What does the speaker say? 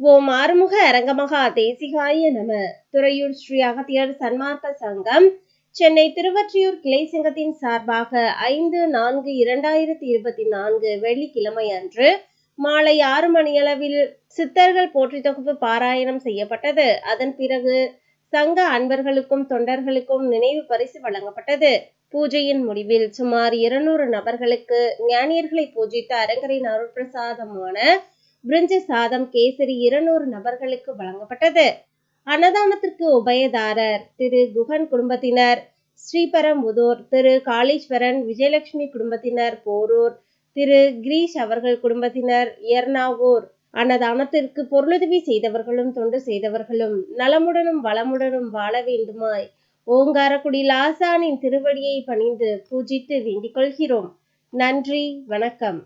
ஓம் ஆறுமுக அரங்கமகா தேசிகாய நம. துறையூர் ஸ்ரீ அகத்தியர் சன்மார்க்க சங்கம். சென்னை திருவற்றியூர் கிளை சங்கத்தின் சார்பாக ஐந்து நான்கு இரண்டாயிரத்தி இருபத்தி நான்கு வெள்ளிக்கிழமை அன்று மாலை ஆறு மணியளவில் சித்தர்கள் போற்றி தொகுப்பு பாராயணம் செய்யப்பட்டது. அதன் பிறகு சங்க அன்பர்களுக்கும் தொண்டர்களுக்கும் நினைவு பரிசு வழங்கப்பட்டது. பூஜையின் முடிவில் சுமார் இருநூறு நபர்களுக்கு ஞானியர்களை பூஜித்த அரங்கரின் அருட்பிரசாதமான பிரிஞ்ச சாதம் கேசரி இருநூறு நபர்களுக்கு வழங்கப்பட்டது. அன்னதானத்திற்கு உபயதாரர் திரு குகன் குடும்பத்தினர் ஸ்ரீபெரம்புதூர் திரு காளீஸ்வரன் விஜயலட்சுமி குடும்பத்தினர் போரூர் திரு கிரீஷ் அவர்கள் குடும்பத்தினர் எர்ணாவூர் அன்னதானத்திற்கு பொருளுதவி செய்தவர்களும் தொண்டு செய்தவர்களும் நலமுடனும் வளமுடனும் வாழ வேண்டுமாய் ஓங்காரக்குடி லாசானின் திருவடியை பணிந்து பூஜித்து வேண்டிக் கொள்கிறோம். நன்றி வணக்கம்.